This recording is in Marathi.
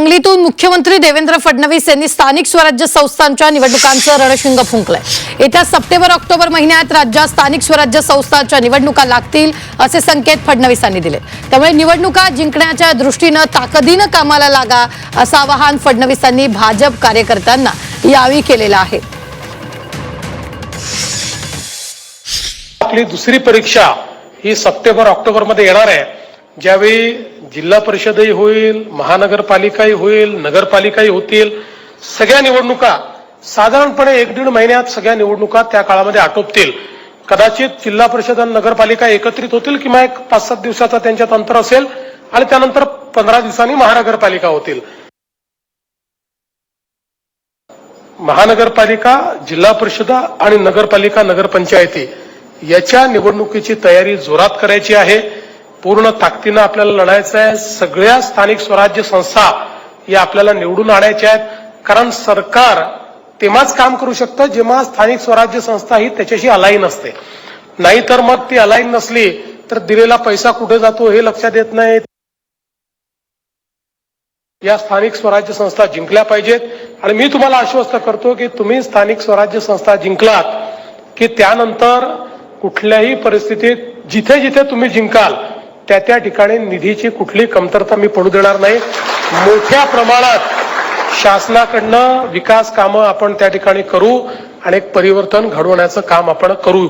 सांगलीतून मुख्यमंत्री देवेंद्र फडणवीस यांनी स्थानिक स्वराज्य संस्थांच्या निवडणुकांचं रणशिंग फुंकलंय. येत्या सप्टेंबर ऑक्टोबर महिन्यात राज्यात स्थानिक स्वराज्य संस्थांच्या निवडणुका लागतील असे संकेत फडणवीसांनी दिले त्यामुळे निवडणुका जिंकण्याच्या दृष्टीनं ताकदीनं कामाला लागा असं आवाहन फडणवीसांनी भाजप कार्यकर्त्यांना यावेळी केलेलं आहे. आपली दुसरी परीक्षा ही सप्टेंबर ऑक्टोबरमध्ये येणार आहे. ज्यावेळी जिल्हा परिषदही होईल महानगरपालिकाही होईल नगरपालिकाही होतील सगळ्या निवडणुका साधारणपणे एक दीड महिन्यात सगळ्या निवडणुका त्या काळामध्ये आटोपतील. कदाचित जिल्हा परिषद आणि नगरपालिका एकत्रित होतील किंवा एक पाच सात दिवसाचा त्यांच्यात अंतर असेल आणि त्यानंतर पंधरा दिवसांनी महानगरपालिका होतील. महानगरपालिका जिल्हा परिषद आणि नगरपालिका नगरपंचायती याच्या निवडणुकीची तयारी जोरात करायची आहे. पूर्ण ताकदीनं आपल्याला लढायचं आहे. सगळ्या स्थानिक स्वराज्य संस्था या आपल्याला निवडून आणायच्या आहेत. कारण सरकार तेव्हाच काम करू शकतं जेव्हा स्थानिक स्वराज्य संस्था ही त्याच्याशी अलाईन असते. नाहीतर मग ती अलाईन नसली तर दिलेला पैसा कुठे जातो हे लक्षात येत नाही. या स्थानिक स्वराज्य संस्था जिंकल्या पाहिजेत. आणि मी तुम्हाला आश्वस्त करतो की तुम्ही स्थानिक स्वराज्य संस्था जिंकलात की त्यानंतर कुठल्याही परिस्थितीत जिथे जिथे तुम्ही जिंकाल त्या त्या ठिकाणी निधीची कुठली कमतरता मी पडू देणार नाही. मोठ्या प्रमाणात शासनाकडनं विकास कामं आपण त्या ठिकाणी करू आणि एक परिवर्तन घडवण्याचं काम आपण करू.